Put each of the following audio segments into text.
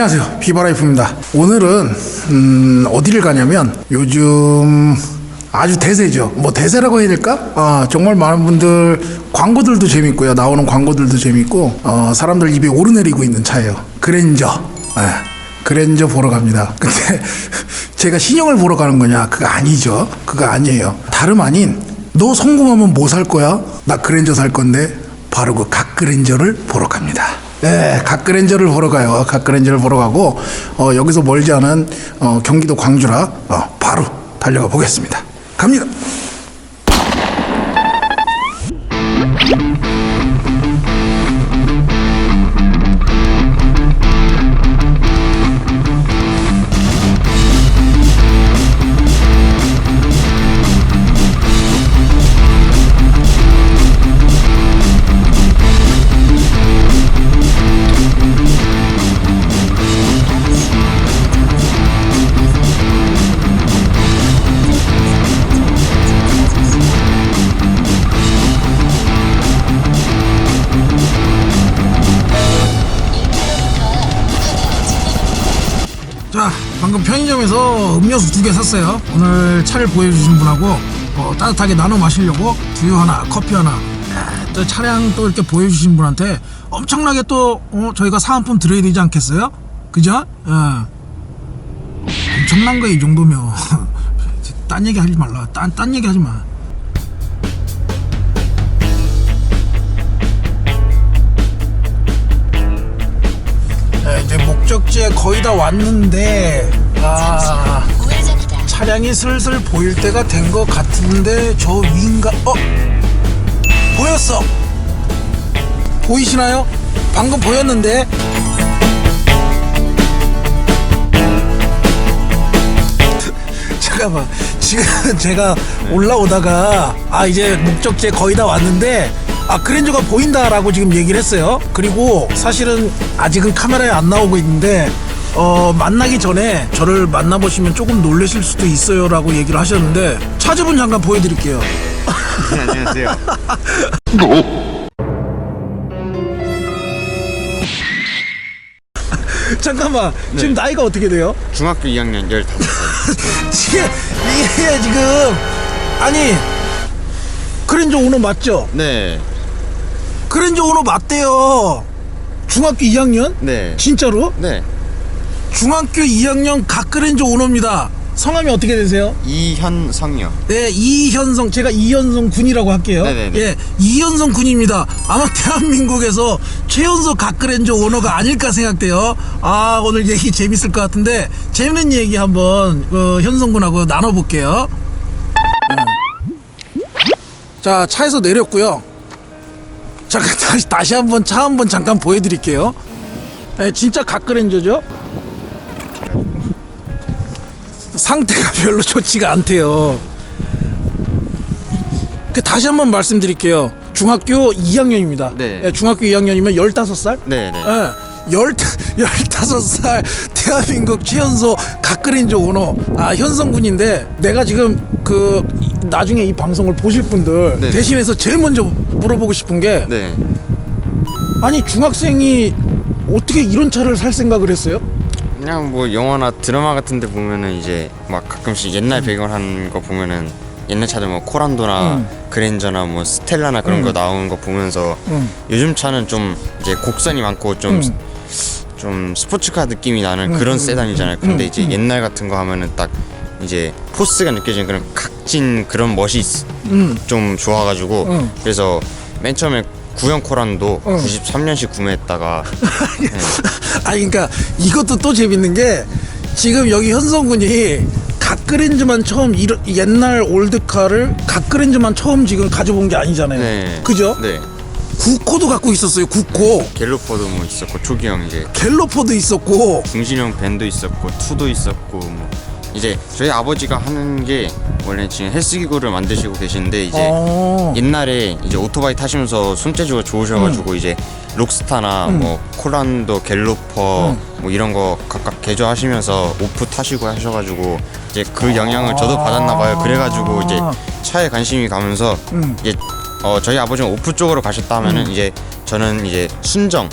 안녕하세요. 비바라이프입니다. 오늘은 음, 어디를 가냐면 요즘 아주 대세죠. 뭐 대세라고 해야 될까? 아, 정말 많은 분들 광고들도 재밌고요. 나오는 광고들도 재밌고 어, 사람들 입에 오르내리고 있는 차예요. 그랜저. 예, 그랜저 보러 갑니다. 근데 제가 신형을 보러 가는 거냐? 그거 아니죠. 그거 아니에요. 다름 아닌 너 성공하면 뭐 살 거야? 나 그랜저 살 건데 바로 그 각 그랜저를 보러 갑니다. 네, 각그랜저를 보러 가요. 각그랜저를 보러 가고 어, 여기서 멀지 않은 어, 경기도 광주라 어, 바로 달려가 보겠습니다. 갑니다. 방금 편의점에서 음료수 두 개 샀어요. 오늘 차를 보여주신 분하고 어, 따뜻하게 나눠 마시려고 두유 하나, 커피 하나. 에, 또 차량 또 이렇게 보여주신 분한테 엄청나게 또 어, 저희가 사은품 드려야 되지 않겠어요? 그죠? 어. 엄청난 거이 정도면 딴 얘기 하지 말라. 딴, 딴 얘기 하지 마. 네, 이제 목적지에 거의 다 왔는데 아. 차량이 슬슬 보일 때가 된 것 같은데 저 위인가 어 보였어 보이시나요? 방금 보였는데 잠깐만 지금 제가 올라오다가 아 이제 목적지에 거의 다 왔는데 아 그랜저가 보인다라고 지금 얘기를 했어요 그리고 사실은 아직은 카메라에 안 나오고 있는데 어 만나기 전에 저를 만나보시면 조금 놀라실 수도 있어요 라고 얘기를 하셨는데 차주분 잠깐 보여드릴게요 안녕하세요. 잠깐만 지금 나이가 어떻게 돼요? 중학교 2학년 15살. 지금 이게 지금 아니 그랜저 오너 맞죠? 네. 그랜저 오너 맞대요 중학교 2학년? 네. 진짜로? 네. 중학교 2학년 각그랜저 오너입니다. 성함이 어떻게 되세요? 이현성이요. 네, 이현성. 제가 이현성 군이라고 할게요. 네네네. 예, 이현성 군입니다. 아마 대한민국에서 최연소 각그랜저 오너가 아닐까 생각돼요. 아, 오늘 얘기 재밌을 것 같은데 재밌는 얘기 한번 그 현성 군하고 나눠볼게요. 음. 자, 차에서 내렸고요. 잠깐 다시 다시 한번 차 한번 잠깐 보여드릴게요. 네, 진짜 각그랜저죠? 상태가 별로 좋지가 않대요. 그 다시 한번 말씀드릴게요. 중학교 2학년입니다. 예, 네. 중학교 2학년이면 15살? 네, 네. 예. 열, 15살 대한민국 최연소 각그린저 오너 아 현성군인데 내가 지금 그 이- 나중에 이 방송을 보실 분들 네. 대신해서 제일 먼저 물어보고 싶은 게 네. 아니 중학생이 어떻게 이런 차를 살 생각을 했어요? 그냥 뭐 영화나 드라마 같은 데 보면은 이제 막 가끔씩 옛날 배경을 한거 보면은 옛날 차들 뭐 코란도나 음. 그랜저나 뭐 스텔라나 그런 거 나오는 거 보면서 음. 요즘 차는 좀 이제 곡선이 많고 좀 음. 좀 스포츠카 느낌이 나는 음, 그런 음, 세단이잖아요. 근데 음, 이제 음. 옛날 같은 거 하면은 딱 이제 포스가 느껴지는 그런 각진 그런 멋이 있- 음. 좀 좋아가지고 음. 그래서 맨 처음에 구형 코란도 음. 93년식 구매했다가 아니 그러니까 이것도 또 재밌는 게 지금 여기 현성군이 각그랜즈만 처음 이런 옛날 올드카를 각그랜즈만 처음 지금 가져본 게 아니잖아요. 네. 그죠? 네 구코도 갖고 있었어요. 구코. 갤로퍼도 뭐 있었고 초기형 이제 갤로퍼도 있었고. 중신형 밴도 있었고 투도 있었고 뭐 이제 저희 아버지가 하는 게 원래 지금 헬스기구를 만드시고 계신데 이제 어. 옛날에 이제 오토바이 타시면서 손재주가 좋으셔가지고 음. 이제 록스타나 뭐 콜란도 갤로퍼 음. 뭐 이런 거 각각 개조하시면서 오프 타시고 하셔가지고 이제 그 영향을 아. 저도 받았나 봐요. 그래가지고 이제 차에 관심이 가면서 음. 이제 어 저희 아버지는 오프 쪽으로 가셨다 하면은 이제 저는 이제 순정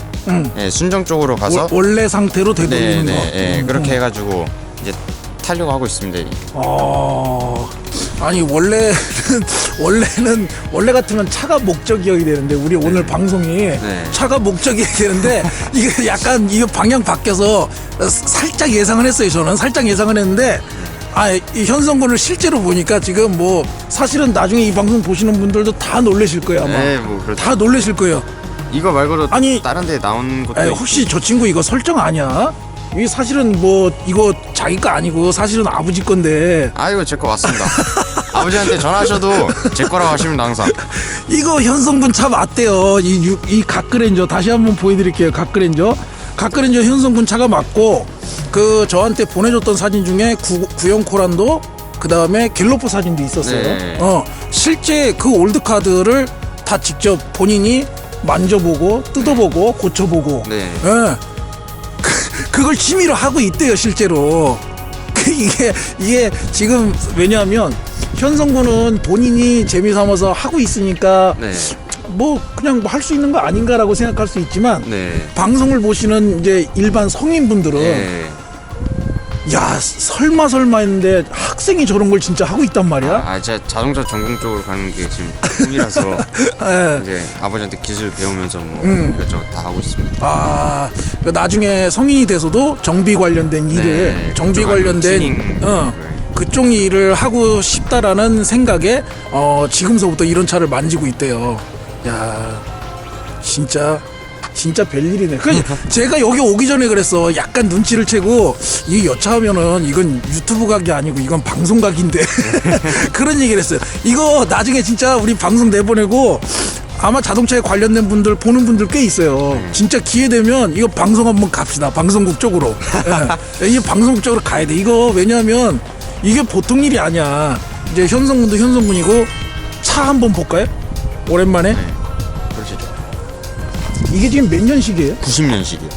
예, 순정 쪽으로 가서 월- 원래 상태로 네, 되돌리는 네, 거. 예, 음, 그렇게 음. 해가지고 이제 타려고 하고 있습니다. 어. 아니 원래는 원래는 원래 같으면 차가 목적이어야 되는데 우리 오늘 방송이 차가 목적이어야 되는데 이게 약간 이거 방향 바뀌어서 살짝 예상을 했어요 저는 살짝 예상을 했는데 아 이 현성군을 실제로 보니까 지금 뭐 사실은 나중에 이 방송 보시는 분들도 다 놀라실 거예요 아마 네, 뭐 그렇죠. 다 놀라실 거예요 이거 말고도 아니, 다른 데 나온 것도 에, 있고. 혹시 저 친구 이거 설정 아니야? 이 사실은 뭐 이거 자기 거 아니고 사실은 아버지 건데 아 이거 제거 맞습니다. 아버지한테 전화하셔도 제 거라고 하십니다 항상. 이거 현성군 차 맞대요. 이, 유- 이 각그랜저 다시 한번 보여드릴게요. 각그랜저. 각그랜저 현성군 차가 맞고 그 저한테 보내줬던 사진 중에 구, 구형 코란도 그 다음에 갤로프 사진도 있었어요. 네. 어 실제 그 올드 카드를 다 직접 본인이 만져보고 뜯어보고 고쳐보고 네. 예. 그, 그걸 취미로 하고 있대요 실제로 그 이게 이게 지금 왜냐하면 현성군은 본인이 재미삼아서 하고 있으니까 네. 뭐 그냥 뭐 할 수 있는 거 아닌가라고 생각할 수 있지만 네. 방송을 보시는 이제 일반 성인분들은 네. 야 설마 설마 했는데 학생이 저런 걸 진짜 하고 있단 말이야 아 제가 자동차 전공 쪽으로 가는 게 지금 꿈이라서 예. 이제 아버지한테 기술 배우면서 뭐 음. 이것저것 다 하고 있습니다. 아, 그 나중에 성인이 돼서도 정비 관련된 일을 네, 정비 그쪽 아니면 관련된 튜닝 어, 네. 그쪽 일을 하고 싶다라는 생각에 어, 지금서부터 이런 차를 만지고 있대요. 야, 진짜 진짜 별일이네. 그 제가 여기 오기 전에 그랬어. 약간 눈치를 채고 이 여차하면은 이건 유튜브 각이 아니고 이건 방송 각인데 그런 얘기를 했어요. 이거 나중에 진짜 우리 방송 내보내고 아마 자동차에 관련된 분들 보는 분들 꽤 있어요. 진짜 기회 되면 이거 방송 한번 갑시다. 방송국 쪽으로. 예. 이 방송국 쪽으로 가야 돼. 이거 왜냐하면 이게 보통 일이 아니야. 이제 현성군도 현성군이고 차 한번 볼까요? 오랜만에. 이게 지금 몇 년식이에요? 90년식이요.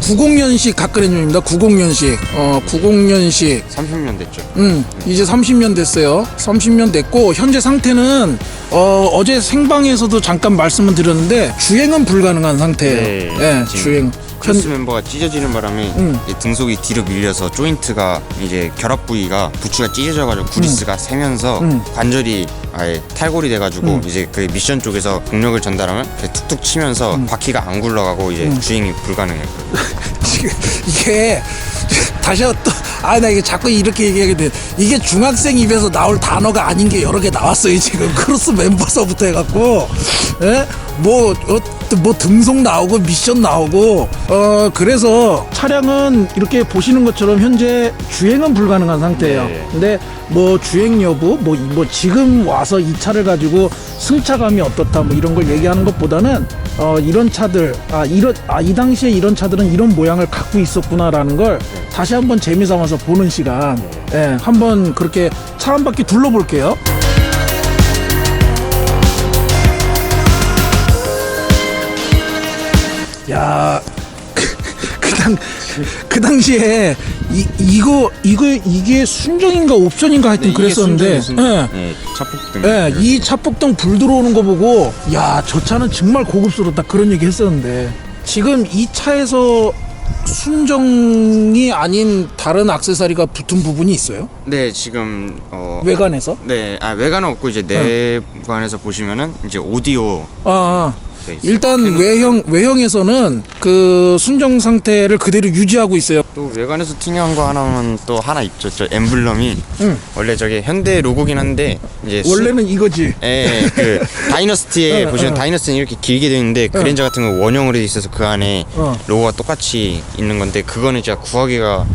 90년식 각그랜저입니다. 90년식. 어, 90년식. 30년 됐죠. 음, 이제 30년 됐어요. 30년 됐고 현재 상태는 어, 어제 생방에서도 잠깐 말씀을 드렸는데 주행은 불가능한 상태예요. 예, 지금 주행. 크로스 멤버가 찢어지는 바람에 음. 이 등속이 뒤로 밀려서 조인트가 이제 결합 부위가 부추가 찢어져가지고 구리스가 새면서 음. 관절이 아예 탈골이 돼가지고 음. 이제 그 미션 쪽에서 동력을 전달하면 이렇게 툭툭 치면서 음. 바퀴가 안 굴러가고 이제 주행이 불가능해요. 지금 이게 다시 또아나 이게 자꾸 이렇게 얘기하게 돼 이게 중학생 입에서 나올 단어가 아닌 게 여러 개 나왔어요 지금 크로스 멤버서부터 해갖고 예 뭐 어, 뭐 등속 나오고 미션 나오고 어 그래서 차량은 이렇게 보시는 것처럼 현재 주행은 불가능한 상태예요. 네. 근데 뭐 주행 여부 뭐, 이- 뭐 지금 와서 이 차를 가지고 승차감이 어떻다 뭐 이런 걸 얘기하는 것보다는 어 이런 차들 아 이런 아 이 당시에 이런 차들은 이런 모양을 갖고 있었구나라는 걸 다시 한번 재미 삼아서 보는 시간. 예 한번 그렇게 차 한 바퀴 둘러볼게요 야 그당 그 당시에 이 이거 이거 이게 순정인가 옵션인가 하여튼 그랬었는데 예. 네, 차폭등. 예, 이 차폭등 불 들어오는 거 보고 야 저 차는 정말 고급스럽다 그런 얘기 했었는데 지금 이 차에서 순정이 아닌 다른 악세사리가 붙은 부분이 있어요? 네 지금 어 외관에서? 네, 아 외관은 없고 이제 내관에서 보시면은 이제 오디오 아, 아. 일단 외형 외형에서는 그 순정 상태를 그대로 유지하고 있어요. 또 외관에서 튀어나온 거 하나는 또 하나 있죠. 저 엠블럼이 응. 원래 저게 현대 로고긴 한데 이제 수- 원래는 이거지. 예, 예, 그 다이너스티에 어, 보시면 어. 다이너스티는 이렇게 길게 되어 있는데 그랜저 같은 거 원형으로 돼 있어서 그 안에 어. 로고가 똑같이 있는 건데 그거는 진짜 구하기가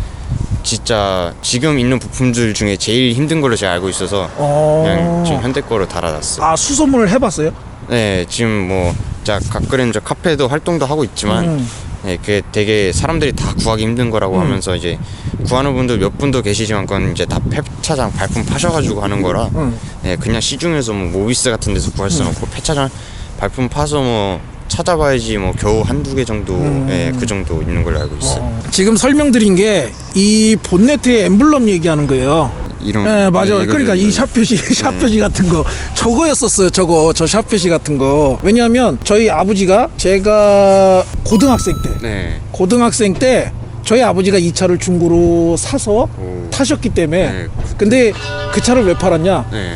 진짜 지금 있는 부품들 중에 제일 힘든 걸로 제가 알고 있어서 어. 그냥 지금 현대 거로 달아놨어요. 아 수소문을 해봤어요? 네, 지금 뭐 진짜 각그랜저 카페도 활동도 하고 있지만 음. 네, 그게 되게 사람들이 다 구하기 힘든 거라고 음. 하면서 이제 구하는 분들 몇 분도 계시지만 그건 이제 다 폐차장 발품 파셔가지고 하는 거라 음. 네, 그냥 시중에서 뭐 모비스 같은 데서 구할 수는 없고 폐차장 발품 파서 뭐 찾아봐야지 뭐 겨우 한두 개 정도 음. 예, 그 정도 있는 걸로 알고 있어요. 지금 설명드린 게 이 본네트의 엠블럼 얘기하는 거예요. 이런 예, 맞아요. 그러니까 이 샵 표시, 샵 표시 같은 거 저거였었어요. 저거 저 샵 표시 같은 거. 왜냐하면 저희 아버지가 제가 고등학생 때, 네. 고등학생 때 저희 아버지가 이 차를 중고로 사서 오. 타셨기 때문에. 네. 근데 그 차를 왜 팔았냐? 네.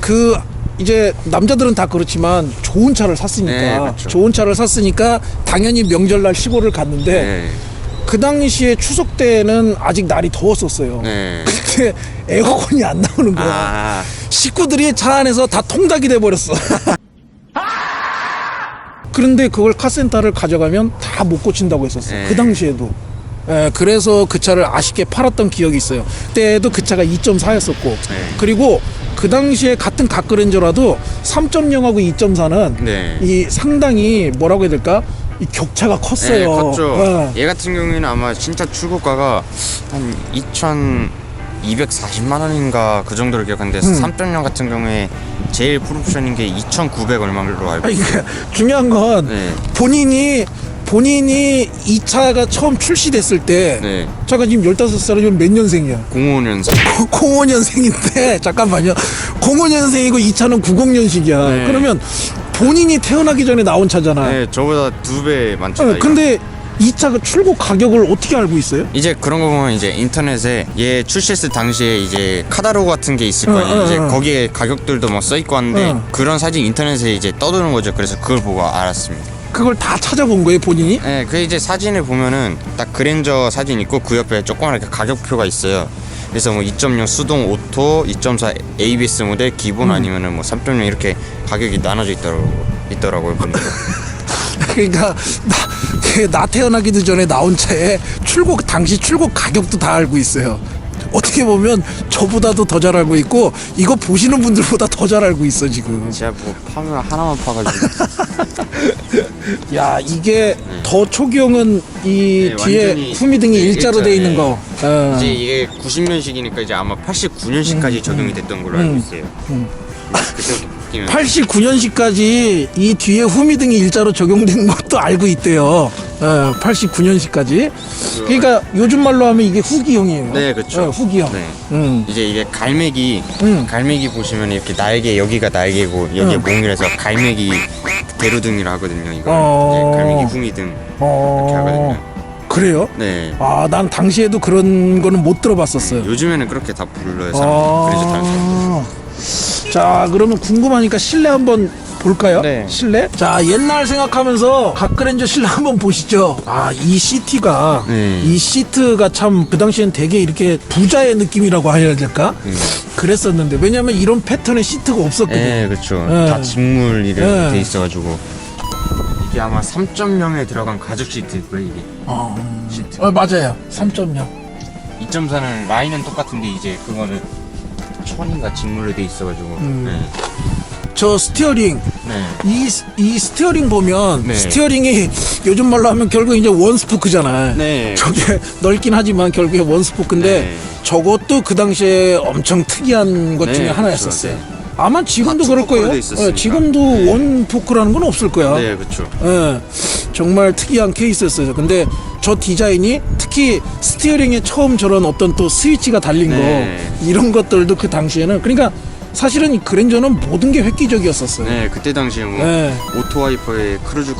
그 이제 남자들은 다 그렇지만 좋은 차를 샀으니까 네, 그렇죠. 좋은 차를 샀으니까 당연히 명절날 시골을 갔는데 네. 그 당시에 추석 때는 아직 날이 더웠었어요. 네. 근데 에어컨이 안 나오는 거야. 아. 식구들이 차 안에서 다 통닭이 돼 버렸어. 그런데 그걸 카센터를 가져가면 다 못 고친다고 했었어. 네. 그 당시에도. 예, 그래서 그 차를 아쉽게 팔았던 기억이 있어요. 그때도 그 차가 2.4였었고, 네. 그리고 그 당시에 같은 각그랜저라도 3.0하고 2.4는 네. 이 상당히 뭐라고 해야 될까? 이 격차가 컸어요. 네, 컸죠. 예. 얘 같은 경우에는 아마 진짜 출고가가 한 2,240만 원인가 그 정도로 기억하는데 음. 3.0 같은 경우에 제일 풀옵션인 게 2,900 얼마로 알고 아니, 있어요. 그 중요한 건 네. 본인이 본인이 이 차가 처음 출시됐을 때 네. 차가 지금 15살이면 몇 년생이야? 05년생. 05년생인데 잠깐만요. 05년생이고 이 차는 90년식이야. 네. 그러면 본인이 태어나기 전에 나온 차잖아. 네, 저보다 두 배 많죠. 어, 나이가. 근데 이 차가 출고 가격을 어떻게 알고 있어요? 이제 그런 거 보면 이제 인터넷에 얘 출시했을 당시에 이제 카다로그 같은 게 있을 어, 거예요. 어, 이제 어. 거기에 가격들도 막써 있고 하는데 어. 그런 사진 인터넷에 이제 떠도는 거죠. 그래서 그걸 보고 알았습니다. 그걸 다 찾아본 거예요, 본인이? 네, 그 이제 사진을 보면은 딱 그랜저 사진 있고 그 옆에 조그맣게 가격표가 있어요. 그래서 뭐 2.0 수동 오토, 2.4 ABS 모델 음. 기본 아니면은 뭐 3.0 이렇게 가격이 나눠져 있더라고 있더라고요 보니까. 그러니까 나, 그나 태어나기도 전에 나온 차에 출고 당시 출고 가격도 다 알고 있어요. 어떻게 보면 저보다도 더 잘 알고 있고 이거 보시는 분들보다 더 잘 알고 있어 지금. 제가 뭐 파면 하나만 파가지고 야 이게 더 초기형은 이 네, 뒤에 완전히 후미등이 일자로 일자, 돼 있는 네. 거. 어. 이제 이게 90년식이니까 이제 아마 89년식까지 적용이 됐던 걸로 알고 있어요. 그때부터 바뀌면 89년식까지 이 뒤에 후미등이 일자로 적용된 것도 알고 있대요. 어, 89년식까지. 그러니까 요즘 말로 하면 이게 후기형이에요. 네, 그렇죠. 어, 후기형. 네. 음. 이제 이게 갈매기 음. 갈매기 보시면 이렇게 날개 여기가 날개고 여기 음. 몽이라서 갈매기 대로등이라 하거든요. 이거 어. 이제 갈매기 후미등 이렇게 어. 하거든요. 그래요? 네. 아, 난 당시에도 그런 거는 못 들어봤었어요. 요즘에는 그렇게 다 불러요. 사람들이. 그래서 다른 사람들. 아. 자, 그러면 궁금하니까 실내 한번 볼까요? 네. 실내? 자, 옛날 생각하면서 각그랜저 실내 한번 보시죠. 아, 이 시티가 네. 이 시트가 참 그 당시엔 되게 이렇게 부자의 느낌이라고 해야 될까? 그랬었는데 왜냐면 이런 패턴의 시트가 없었거든. 네, 그렇죠. 네. 다 직물 이렇게 네. 돼 있어가지고 이게 아마 3.0에 들어간 가죽 시트일 거예요. 이게 어, 시트. 어, 맞아요. 3.0. 2.4는 라인은 똑같은데 이제 그거는 천인가 직물로 돼 있어가지고. 음. 네. 저 스티어링 네. 이, 이 스티어링 보면 네. 스티어링이 요즘 말로 하면 결국 이제 원 스포크잖아. 네. 저게 넓긴 하지만 결국에 원 스포크인데 네. 저것도 그 당시에 엄청 특이한 것 네, 중에 그렇죠. 하나였었어요. 네. 아마 지금도 다 그럴 거예요. 예, 지금도 네. 원 포크라는 건 없을 거야. 네, 그렇죠. 예, 정말 특이한 케이스였어요. 근데 저 디자인이 특히 스티어링에 처음 저런 어떤 또 스위치가 달린 네. 거 이런 것들도 그 당시에는 그러니까 사실은 이 그랜저는 모든 게 획기적이었었어요. 네, 그때 당시에 뭐 네. 오토 와이퍼에 크루즈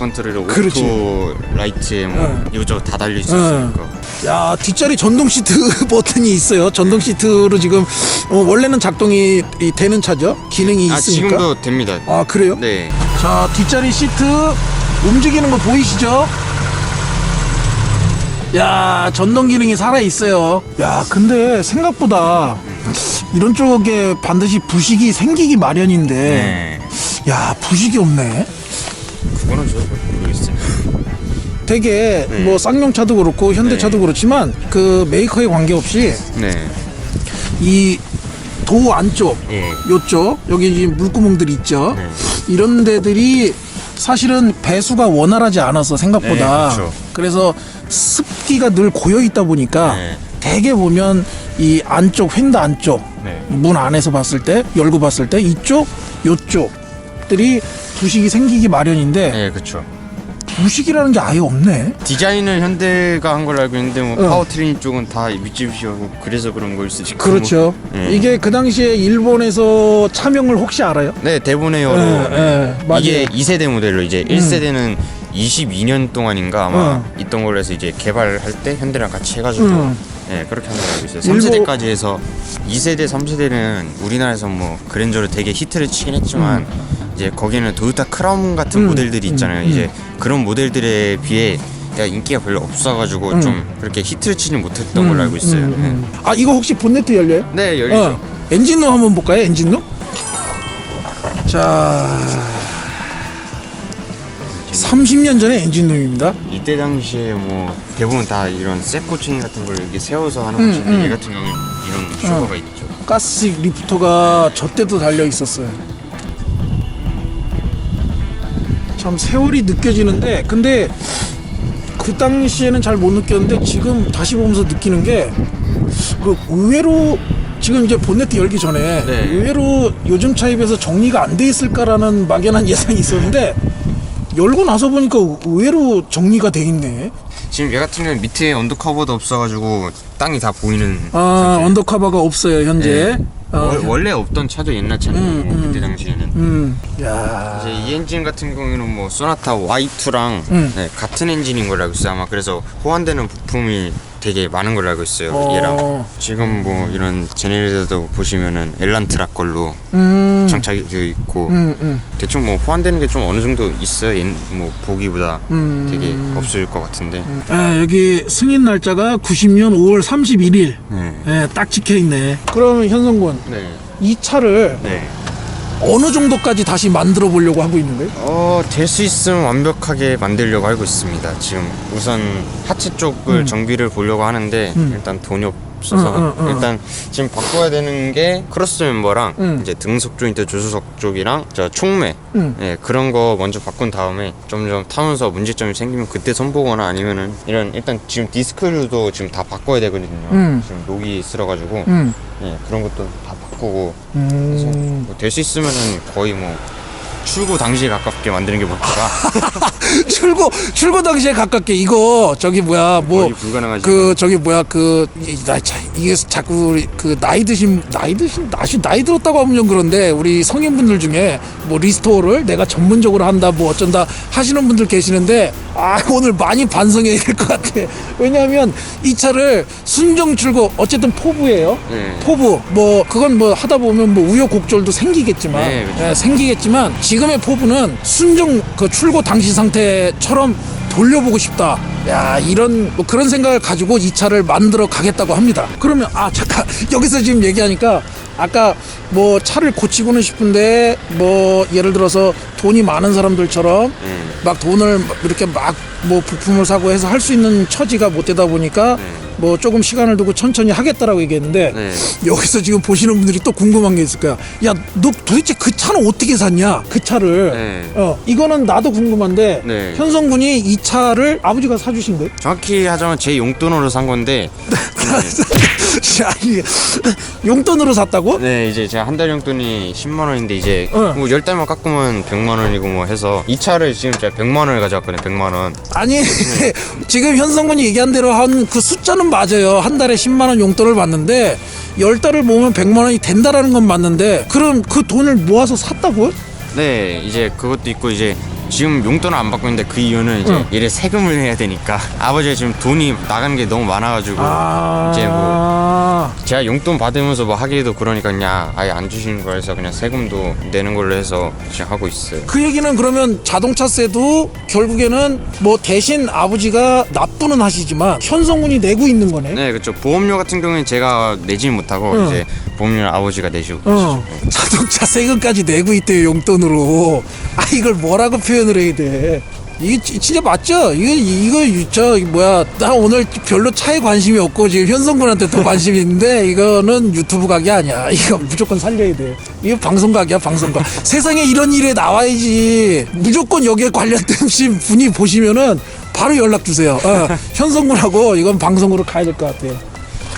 그렇지. 오토 라이트에 뭐 네. 이것저것 다 달려 있었으니까. 야 뒷자리 전동 시트 버튼이 있어요. 전동 시트로 지금 어, 원래는 작동이 이 되는 차죠. 기능이 아, 있으니까. 지금도 됩니다. 아 그래요? 네. 자 뒷자리 시트 움직이는 거 보이시죠? 야 전동 기능이 살아 있어요. 야 근데 생각보다 이런 쪽에 반드시 부식이 생기기 마련인데 네. 야 부식이 없네. 그거는 저도 모르겠어요. 되게 네. 뭐 쌍용차도 그렇고 현대차도 네. 그렇지만 그 메이커에 관계없이 네. 이 도 안쪽 예. 요쪽 여기 지금 물구멍들이 있죠. 네. 이런 데들이 사실은 배수가 원활하지 않아서 생각보다 네, 그렇죠. 그래서 습기가 늘 고여 있다 보니까 네. 대개 보면 이 안쪽 횡다 안쪽 네. 문 안에서 봤을 때 열고 봤을 때 이쪽 요쪽들이 부식이 생기기 마련인데 네, 그렇죠. 우식이라는 게 아예 없네. 디자인은 현대가 한 걸로 알고 있는데 뭐 어. 파워트레인 쪽은 다 미쯔비시하고 그래서 그런 걸 수도 있고 그렇죠. 뭐, 예. 이게 그 당시에 일본에서 차명을 혹시 알아요? 네 대본에어로 예, 예, 맞아요. 이게 2세대 모델로 이제 1세대는 22년 동안인가 아마 어. 있던 걸로 해서 이제 개발할 때 현대랑 같이 해가지고 음. 네 그렇게 한 걸로 알고 있어요 일본- 3세대까지 해서 2세대 3세대는 우리나라에서 뭐 그랜저로 되게 히트를 치긴 했지만 이제 거기는 도요타 크라운 같은 음. 모델들이 있잖아요 음. 이제 그런 모델들에 비해 내가 인기가 별로 없어가지고 음. 좀 그렇게 히트를 치지 못했던 걸로 알고 있어요 음, 음. 아 이거 혹시 본네트 열려요? 네, 네 열리죠 어. 엔진룸 한번 볼까요? 엔진룸? 자 30년 전에 엔진룸입니다. 이때 당시에 뭐 대부분 다 이런 쇠코칭 같은 걸 이렇게 세워서 하는 음, 것인데 음. 얘 같은 경우는 이런 쇼버가 있죠. 가스식 리프터가 저 때도 달려 있었어요. 참 세월이 느껴지는데 근데 그 당시에는 잘 못 느꼈는데 지금 다시 보면서 느끼는 게 그 의외로 지금 이제 본네트 열기 전에 네. 의외로 요즘 차에 비해서 정리가 안 돼 있을까라는 막연한 예상이 있었는데 열고 나서 보니까 의외로 정리가 돼 있네. 지금 얘 같은 경우는 밑에 언더커버도 없어가지고 땅이 다 보이는. 아 상태. 언더커버가 없어요 현재. 네. 어, 월- 원래 없던 차죠 옛날 차는 음, 뭐 음. 그때 당시에는. 음, 야. 이제 이 엔진 같은 경우에는 뭐 소나타 Y2랑 음. 네, 같은 엔진인 걸로 알고 있어요. 아마 그래서 호환되는 부품이 되게 많은 걸로 알고 있어요. 어. 얘랑 지금 뭐 이런 제네레이터도 보시면은 엘란트락 걸로 음. 장착이 되어 있고 음, 음. 대충 뭐 호환되는 게 좀 어느 정도 있어요. 옛- 뭐 보기보다 음. 되게 없을 것 같은데. 아, 여기 승인 날짜가 90년 5월 31일. 네. 예, 딱 찍혀 있네. 그러면 현성군, 네. 이 차를 네. 어느 정도까지 다시 만들어 보려고 하고 있는 거예요? 어, 될 수 있으면 완벽하게 만들려고 알고 있습니다. 지금 우선 하체 쪽을 정비를 보려고 하는데 음. 일단 돈이 없어서 음, 음, 음. 일단 지금 바꿔야 되는 게 크로스 멤버랑 음. 이제 등속 조인트 조수석 쪽이랑 저 총매 음. 예, 그런 거 먼저 바꾼 다음에 점점 타면서 문제점이 생기면 그때 손보거나 아니면은 이런 일단 지금 디스크류도 지금 다 바꿔야 되거든요. 음. 지금 녹이 쓸어가지고 음. 예, 그런 것도 다 바꾸고 음. 될수 있으면은 거의 뭐 출고 당시에 가깝게 만드는 게 목표라 출고 출고 당시에 가깝게 이거 저기 뭐야 뭐 거의 불가능하지. 그 저기 뭐야 그 이- 나, 자, 이게 자꾸 우리 그 나이 드신 나이 드신 나시 나이 들었다고 하면 좀 그런데 우리 성인분들 중에 뭐 리스토어를 내가 전문적으로 한다 뭐 어쩐다 하시는 분들 계시는데 아 오늘 많이 반성해야 될 것 같아 왜냐하면 이 차를 순정 출고 어쨌든 포부예요 네. 포부 뭐 그건 뭐 하다 보면 뭐 우여곡절도 생기겠지만 네, 그렇죠. 예, 생기겠지만 지 금의 포부는 순정 그 출고 당시 상태처럼 돌려보고 싶다. 야 이런 뭐 그런 생각을 가지고 이 차를 만들어 가겠다고 합니다. 그러면 아 잠깐 여기서 지금 얘기하니까 아까 뭐 차를 고치고는 싶은데 뭐 예를 들어서 돈이 많은 사람들처럼 음. 막 돈을 이렇게 막 뭐 부품을 사고 해서 할 수 있는 처지가 못 되다 보니까 뭐 조금 시간을 두고 천천히 하겠다라고 얘기했는데 네. 여기서 지금 보시는 분들이 또 궁금한 게 있을 거야. 야, 너 도대체 그 차는 어떻게 샀냐? 그 차를. 네. 어, 이거는 나도 궁금한데 네. 현성 군이 이 차를 아버지가 사주신 거예요? 정확히 하자면 제 용돈으로 산 건데 야, 이게 용돈으로 샀다고? 네 이제 제가 한 달 용돈이 10만 원인데 이제 어. 뭐열 달만 깎으면 100만 원이고 뭐 해서 이 차를 지금 제가 100만 원을 가져왔거든요 100만 원 아니, 네. 지금 현성 군이 얘기한 대로 한 그 숫자는 맞아요. 한 달에 10만 원 용돈을 받는데 열 달을 모으면 100만 원이 된다라는 건 맞는데 그럼 그 돈을 모아서 샀다고요? 네 이제 그것도 있고 이제 지금 용돈을 안 받고 있는데 그 이유는 이제 응. 얘를 세금을 내야 되니까 아버지가 지금 돈이 나가는 게 너무 많아가지고 아. 이제 뭐 제가 용돈 받으면서 뭐 하기도 그러니까 그냥 아예 안 주시는 거에서 그냥 세금도 내는 걸로 해서 지금 하고 있어요. 그 얘기는 그러면 자동차세도 결국에는 뭐 대신 아버지가 납부는 하시지만 현성군이 내고 있는 거네. 네, 그렇죠. 보험료 같은 경우는 제가 내지는 못하고 응. 이제 보험료는 아버지가 내시고 어, 계시죠. 자동차 세금까지 내고 있대요 용돈으로. 아 이걸 뭐라고 표현 을 해야 돼? 이게 지- 진짜 맞죠? 이거 이거 저 뭐야? 나 오늘 별로 차에 관심이 없고 지금 현성군한테 또 관심이 있는데 이거는 유튜브 각이 아니야. 이거 무조건 살려야 돼. 이거 방송 각이야 방송각. 세상에 이런 일에 나와야지. 무조건 여기에 관련된 분이 보시면은 바로 연락 주세요. 어, 현성군하고 이건 방송으로 가야 될 것 같아요.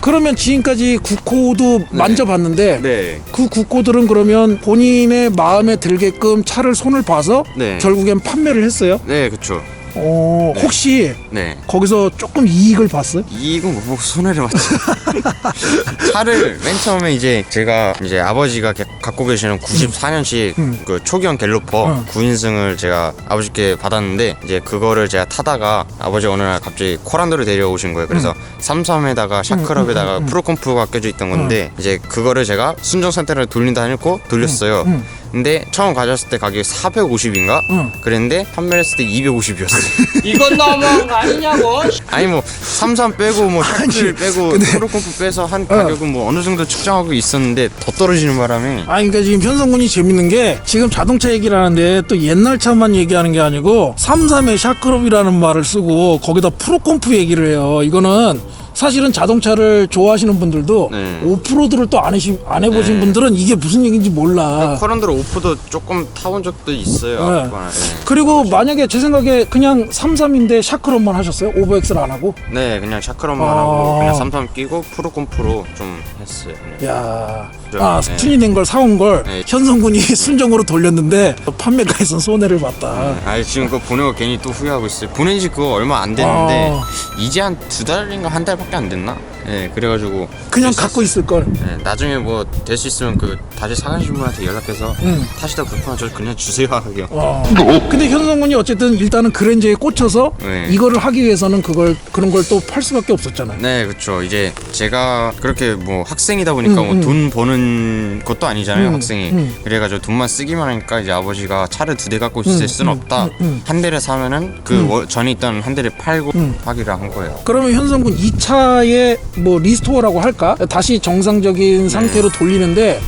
그러면 지금까지 국호도 만져봤는데 네. 그 국고들은 그러면 본인의 마음에 들게끔 차를 손을 봐서 네. 결국엔 판매를 했어요. 네, 그렇죠. 어, 혹시 네. 거기서 조금 이익을 봤어요? 이익은 못 보고 손해를 봤죠. 차를 맨 처음에 이제 제가 이제 아버지가 게- 갖고 계시는 94년식 그 초기형 갤로퍼 음. 9인승을 제가 아버지께 받았는데 이제 그거를 제가 타다가 아버지 어느 날 갑자기 코란도를 데려오신 거예요. 그래서 음. 삼삼에다가 샤크럽에다가 프로컴프가 껴져 있던 건데 이제 그거를 제가 순정 상태로 돌린다 해놓고 돌렸어요. 음. 근데 처음 가졌을 때 가격이 450인가? 음. 그랬는데 판매를 했을 때 250이었어요. 이건 너무한 거 아니냐고. 아니 뭐 삼삼 빼고 뭐 샤크를 빼고 프로컴프 빼서 한 가격은 뭐 어느 정도 측정하고 있었는데 더 떨어지는 바람에 아, 그러니까 지금 현성군이 재밌는 게 지금 자동차 얘기를 하는데 또 옛날 차만 얘기하는 게 아니고 33의 샤크롭이라는 말을 쓰고 거기다 프로콤프 얘기를 해요. 이거는 사실은 자동차를 좋아하시는 분들도 네. 오프로드를 또 안 해시- 안 해보신 네. 분들은 이게 무슨 얘기인지 몰라. 커런드로 오프도 조금 타본 적도 있어요. 네. 아프거나, 네. 그리고 만약에 제 생각에 그냥 33인데 샤크롭만 하셨어요? 오버엑스를 안 하고? 네, 그냥 샤크런만 아. 하고 그냥 삼삼 끼고 프로컴프로 좀 했어요. 네. 야, 좀, 아 네. 튜닝된 걸 사온 걸 네. 현성군이 순정으로 돌렸는데 판매가에선 손해를 봤다. 아 지금 그거 보내고 괜히 또 후회하고 있어요. 보낸 지 그거 얼마 안 됐는데 아. 이제 한 두 달인가 한 달밖에 안 됐나? 네, 그래가지고 그냥 갖고 있을 걸. 네, 나중에 뭐 될 수 있으면 그 다시 사가신 분한테 연락해서 응. 타시다 불편하면 저 그냥 주세요 하게요. 어. 근데 현성군이 어쨌든 일단은 그랜저에 꽂혀서 네. 이거를 하기 위해서는 그걸 그런 걸 또 팔 수밖에 없었잖아요. 네, 그렇죠. 이제 제가 그렇게 뭐 학생이다 보니까 음, 뭐 음. 돈 버는 것도 아니잖아요, 음, 학생이. 음. 그래가지고 돈만 쓰기만 하니까 이제 아버지가 차를 두 대 갖고 있을 수는 없다. 음. 한 대를 사면은 그 워- 전에 있던 한 대를 팔고 음. 하기로 한 거예요. 그러면 현성군 이 차의 뭐 리스토어라고 할까? 다시 정상적인 상태로 돌리는데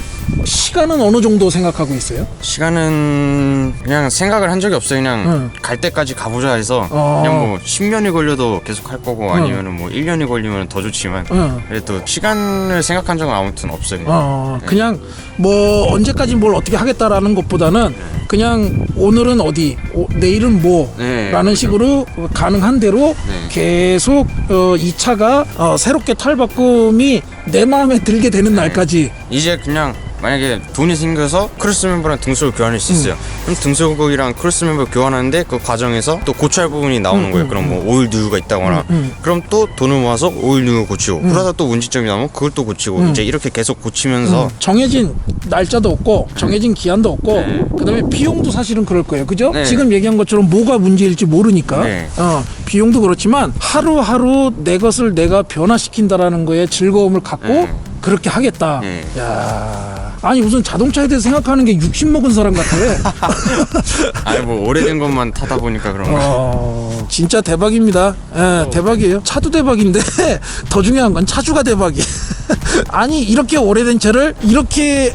시간은 어느 정도 생각하고 있어요? 시간은 그냥 생각을 한 적이 없어요. 그냥 응. 갈 때까지 가보자 해서 어. 그냥 뭐 10년이 걸려도 계속 할 거고 아니면은 뭐 1년이 걸리면 더 좋지만 응. 그래도 시간을 생각한 적은 아무튼 없어요. 그냥. 어, 그냥 뭐 언제까지 뭘 어떻게 하겠다라는 것보다는 그냥 오늘은 어디, 오- 내일은 뭐 네. 라는 식으로 가능한 대로 네. 계속 어, 이 차가 어, 새롭게 탈바꿈이 내 마음에 들게 되는 날까지 이제 그냥 만약에 돈이 생겨서 크루스 멤버랑 등수를 교환할 수 있어요. 그럼 등수국이랑 크루스 멤버 교환하는데 그 과정에서 또 고쳐할 부분이 나오는 거예요. 그럼 뭐 오일 누유가 있다거나 그럼 또 돈을 모아서 오일 누유 고치고 그러다 또 문제점이 나오면 그걸 또 고치고 이제 이렇게 계속 고치면서 정해진 날짜도 없고 정해진 기한도 없고 네. 그다음에 비용도 사실은 그럴 거예요. 그죠? 네. 지금 얘기한 것처럼 뭐가 문제일지 모르니까 네. 어, 비용도 그렇지만 하루하루 내 것을 내가 변화시킨다라는 거에 즐거움을 갖고 네. 그렇게 하겠다. 네. 야. 아니 무슨 자동차에 대해서 생각하는 게 60 먹은 사람 같아. 아니 뭐 오래된 것만 타다 보니까 그런 거예요. 어, 진짜 대박입니다. 예, 대박이에요. 차도 대박인데 더 중요한 건 차주가 대박이에요. 아니 이렇게 오래된 차를 이렇게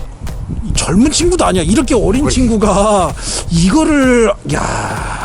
젊은 친구도 아니야. 이렇게 어린 친구가 이거를 야.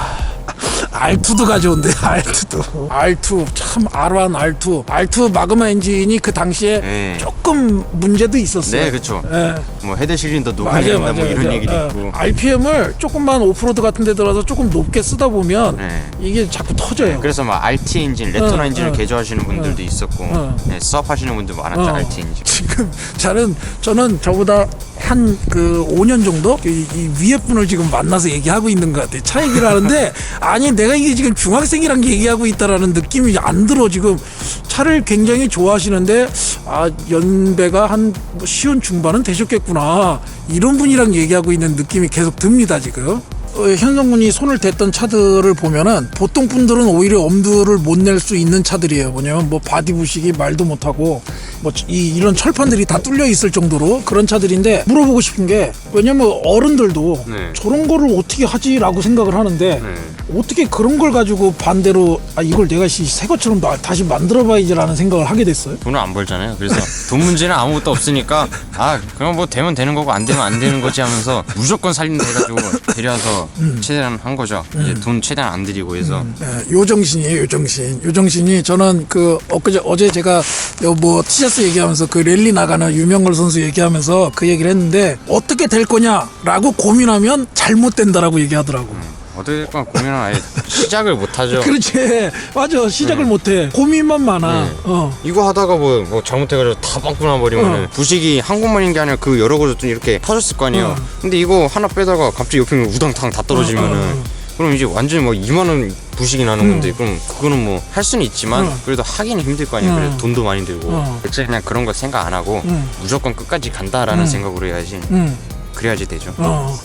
R2도 가져온대 R2도 R2 참 R1 R2 R2 마그마 엔진이 그 당시에 네. 조금 문제도 있었어요 네, 그쵸. 예. 뭐 헤드 실린더 맞아요, 게 맞아요. 뭐 이런 맞아요. 얘기도 어, 있고. RPM을 조금만 오프로드 같은 데 들어서 조금 높게 쓰다 보면 네. 이게 자꾸 터져요. 그래서 막 RT 엔진, 레토나 어, 엔진을 어. 개조하시는 분들도 있었고 어. 네, 수업하시는 분들 많았죠 어. RT 엔진. 지금 저는 저는 저보다 한 그 5년 정도 이, 이 위에 분을 지금 만나서 얘기하고 있는 것 같아. 차 얘기를 하는데 아니 내가 이게 지금 중학생이랑 얘기하고 있다라는 느낌이 안 들어 지금 차를 굉장히 좋아하시는데 아 연배가 한뭐 시운 중반은 되셨겠구나 이런 분이랑 얘기하고 있는 느낌이 계속 듭니다 지금. 어, 현성군이 손을 댔던 차들을 보면은 보통 분들은 오히려 엄두를 못 낼 수 있는 차들이에요. 뭐냐면 뭐 바디 부식이 말도 못하고 뭐 이 이런 철판들이 다 뚫려 있을 정도로 그런 차들인데 물어보고 싶은 게 왜냐면 어른들도 네. 저런 거를 어떻게 하지라고 생각을 하는데 어떻게 그런 걸 가지고 반대로 아 이걸 내가 시- 새 것처럼 나- 다시 만들어봐야지라는 생각을 하게 됐어요. 돈을 안 벌잖아요. 그래서 돈 문제는 아무것도 없으니까 아 그럼 뭐 되면 되는 거고 안 되면 안 되는 거지 하면서 무조건 살린다 해가지고 데려와서 음. 최대한 한 거죠. 이제 돈 최대한 안 들이고 해서 예, 요 정신이에요, 요 정신. 요 정신이 저는 그 엊그제 어제 제가 요뭐 티셔츠 얘기하면서 그 랠리 나가는 유명걸 선수 얘기하면서 그 얘기를 했는데 어떻게 될 거냐라고 고민하면 잘못된다라고 얘기하더라고. 될건 고민은 아예 시작을 못 하죠. 그렇지, 맞아. 시작을 못해. 고민만 많아. 네. 어. 이거 하다가 뭐, 뭐 잘못해가지고 다 빵꾸 나 버리면 은 부식이 한 곳만인 게 아니라 그 여러 곳에 좀 이렇게 터졌을 거 아니에요. 근데 이거 하나 빼다가 갑자기 옆에 우당탕 다 떨어지면은 어, 어, 어. 그럼 이제 완전히 뭐 2만 원 부식이 나는 건데 그럼 그거는 뭐 할 수는 있지만 응. 그래도 하기는 힘들 거 아니에요. 응. 그래도 돈도 많이 들고. 응. 그래서 그냥 그런 거 생각 안 하고 응. 무조건 끝까지 간다라는 응. 생각으로 해야지. 음. 그래야지 되죠. 어,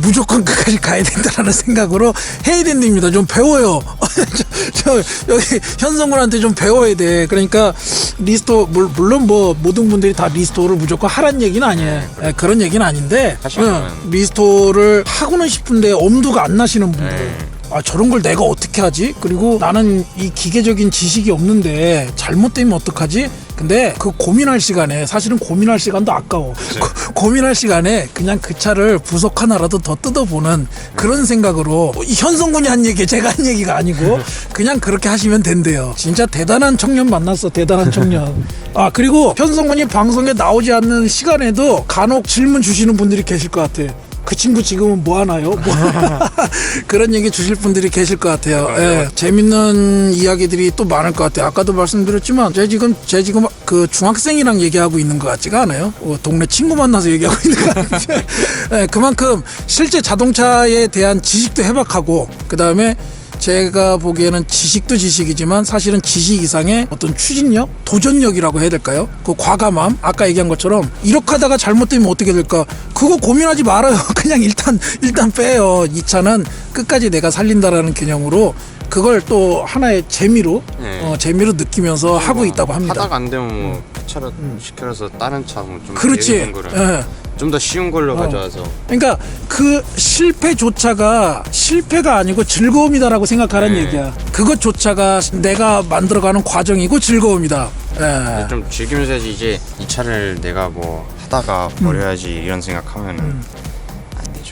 무조건 끝까지 가야 된다라는 생각으로 해야 된답니다. 좀 배워요. 저, 저 여기 현성군한테 좀 배워야 돼. 그러니까 리스토 물- 물론 뭐 모든 분들이 다 리스토를 무조건 하란 얘기는 아니에요. 예, 그런 얘기는 아닌데 응, 리스토를 하고는 싶은데 엄두가 안 나시는 분들. 네. 아 저런 걸 내가 어떻게 하지? 그리고 나는 이 기계적인 지식이 없는데 잘못되면 어떡하지? 근데 그 고민할 시간에 사실은 고민할 시간도 아까워. 고, 고민할 시간에 그냥 그 차를 부속 하나라도 더 뜯어보는 그런 생각으로 이 현성군이 한 얘기 제가 한 얘기가 아니고 그냥 그렇게 하시면 된대요. 진짜 대단한 청년 만났어. 대단한 청년. 아 그리고 현성군이 방송에 나오지 않는 시간에도 간혹 질문 주시는 분들이 계실 것 같아. 그 친구 지금은 뭐 하나요? 뭐 그런 얘기 주실 분들이 계실 것 같아요. 예, 재밌는 이야기들이 또 많을 것 같아요. 아까도 말씀드렸지만 제 지금 제 지금 그 중학생이랑 얘기하고 있는 것 같지가 않아요. 어, 동네 친구 만나서 얘기하고 있는 것 같아요. 예, 그만큼 실제 자동차에 대한 지식도 해박하고 그 다음에 제가 보기에는 지식도 지식이지만 사실은 지식 이상의 어떤 추진력, 도전력이라고 해야 될까요? 그 과감함, 아까 얘기한 것처럼 이렇게 하다가 잘못되면 어떻게 될까? 그거 고민하지 말아요. 그냥 일단 일단 빼요. 이 차는 끝까지 내가 살린다라는 개념으로 그걸 또 하나의 재미로 네. 어, 재미로 느끼면서 하고 있다고 합니다. 음. 하다가 안 되면 뭐 차를 시켜서 다른 차뭐좀 그렇지. 거를 예. 좀 더 쉬운 걸로 가져와서 그러니까 그 실패조차가 실패가 아니고 즐거움이다라고 생각하라는 네. 얘기야. 그것조차가 내가 만들어가는 과정이고 즐거움이다. 예. 좀 즐기면서 해야지 이제 이 차를 내가 뭐 하다가 버려야지 이런 생각하면은 안 되죠.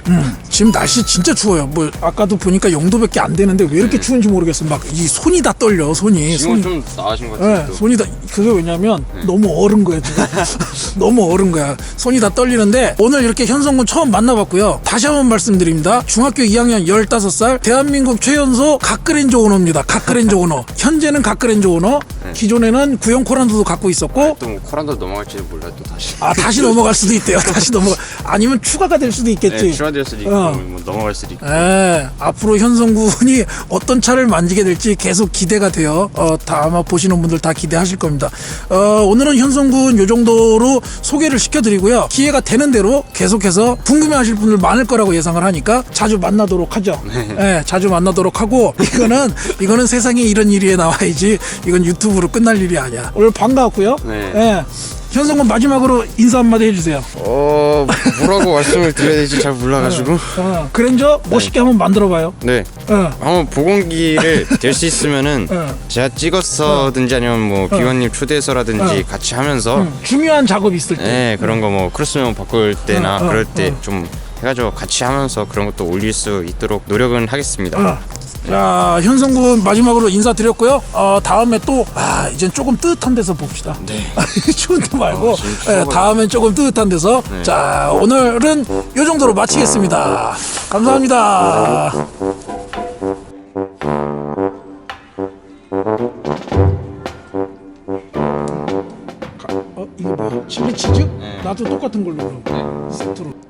음, 지금 날씨 진짜 추워요. 뭐 아까도 보니까 영도밖에 안 되는데 왜 이렇게 추운지 모르겠어. 막 이 손이 다 떨려. 손이 지금은 손이. 좀 나아진 것 예, 같아요. 또. 손이 다 그게 왜냐면 너무 얼은 거야 지금 너무 얼은 거야 손이 다 떨리는데 오늘 이렇게 현성군 처음 만나봤고요 다시 한번 말씀드립니다 중학교 2학년 15살 대한민국 최연소 각그랜저 오너입니다 각그랜저 오너 현재는 각그랜저 오너 기존에는 구형 코란도도 갖고 있었고 또뭐 코란도 넘어갈지도 몰라 또 다시. 아 다시 넘어갈 수도 있대요 다시 넘어 가 아니면 추가가 될 수도 있겠지 네, 추가될 수도 있고 어. 뭐 넘어갈 수도 있고. 예, 앞으로 현성군이 어떤 차를 만지게 될지 계속 기대가 돼요. 어, 다 아마 보시는 분들 다 기대하실 겁니다. 어, 오늘은 현성군 요 정도로 소개를 시켜드리고요. 기회가 되는 대로 계속해서 궁금해하실 분들 많을 거라고 예상을 하니까 자주 만나도록 하죠. 예, 자주 만나도록 하고 이거는 이거는 세상에 이런 일이 나와야지 이건 유튜브로 끝날 일이 아니야. 오늘 반가웠고요. 네. 예. 현성군 마지막으로 인사 한마디 해주세요. 어 뭐라고 말씀을 드려야 될지 잘 몰라가지고. 어, 그랜저 멋있게 한번 만들어봐요. 네. 어. 한번 보건기를 될 수 있으면은 어. 제가 찍었어든지 아니면 뭐 비원님 초대해서라든지 어. 같이 하면서 음, 중요한 작업 있을 때. 네 그런 거 뭐 크로스면 바꿀 때나 어, 어, 그럴 때 어. 좀 해가지고 같이 하면서 그런 것도 올릴 수 있도록 노력은 하겠습니다. 어. 자, 현성군 마지막으로 인사드렸고요. 어, 다음에 또, 아, 이젠 조금 뜨뜻한 데서 봅시다. 네. 추운 데 말고, 아, 지금 예. 다음엔 조금 뜨뜻한 데서. 네. 자, 오늘은 요 정도로 마치겠습니다. 감사합니다. 어, 이게 뭐야? 칠리 치즈? 나도 똑같은 걸로. 그럼.